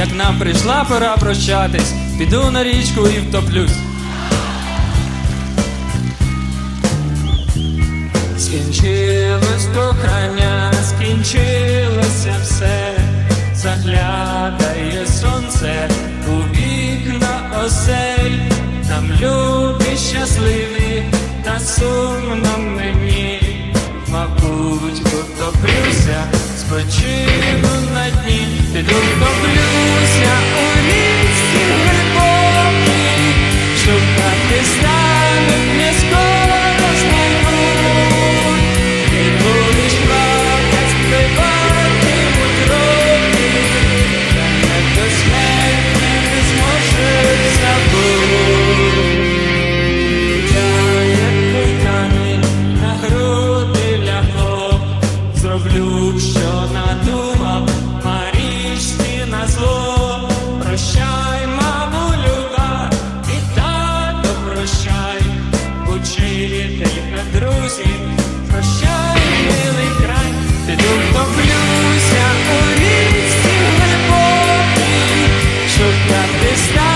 як нам прийшла пора прощатись, піду на річку і втоплюсь. Скінчилось кохання, скінчилося все, заглядає сонце у вікна осель, там любі щасливі, та сумно мені, мабуть, утоплюся, спочину на дні, піду втоплюся. Купатися не скоро знайдуть, ти будеш плакать, співатимуть роки, та не до смерті не зможеш забути. Я, як коханий, на груди лягло, took up this night.